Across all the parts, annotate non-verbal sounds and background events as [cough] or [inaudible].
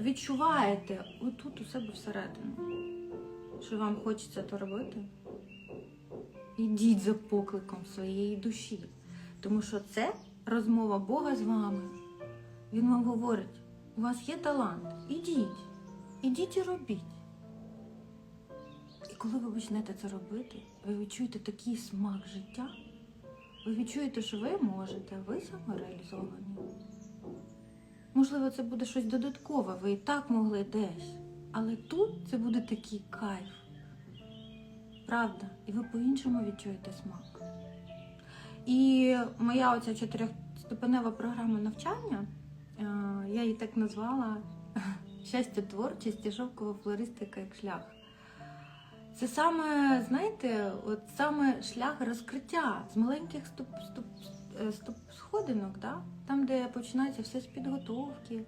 відчуваєте отут у себе всередину, що вам хочеться то робити, ідіть за покликом своєї душі. Тому що це розмова Бога з вами. Він вам говорить, у вас є талант, ідіть, ідіть і робіть. І коли ви почнете це робити, ви відчуєте такий смак життя, ви відчуєте, що ви можете, ви самореалізовані. Можливо, це буде щось додаткове, ви і так могли десь. Але тут це буде такий кайф. Правда, і ви по-іншому відчуєте смак. І моя оця чотирьохступенева програма навчання, е, я її так назвала [laughs] Щастя творчість і шовкова флористика як шлях. Це саме, знаєте, от саме шлях розкриття з маленьких ступ, ступ, сходинок, да? там, де починається все з підготовки.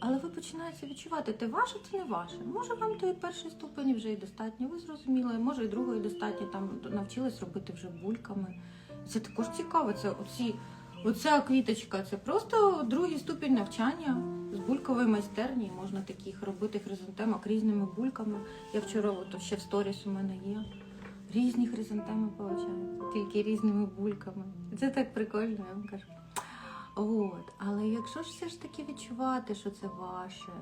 Але ви починаєте відчувати, те ваше, це не ваше. Може, вам тої першої ступені вже і достатньо, ви зрозуміли, може і другої достатньо, там навчились робити вже бульками. Це також цікаво. Це оці, оця квіточка, це просто другий ступінь навчання з булькової майстерні. Можна таких робити хризантемок різними бульками. Я вчора, от ще в сторіс у мене є. Різні хризантеми виходить, тільки різними бульками. Це так прикольно, я вам кажу. От, але якщо ж все ж таки відчувати, що це ваше,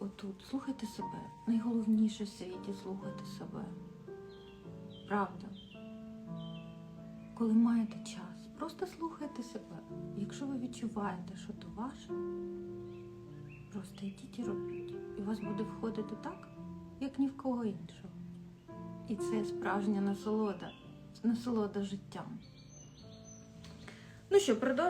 отут, слухайте себе. Найголовніше в світі слухайте себе. Правда. Коли маєте час, просто слухайте себе. Якщо ви відчуваєте, що то ваше, просто йдіть і робіть. І у вас буде входити так, як ні в кого іншого. І це справжня насолода, насолода життям. Ну що, продовжуємо.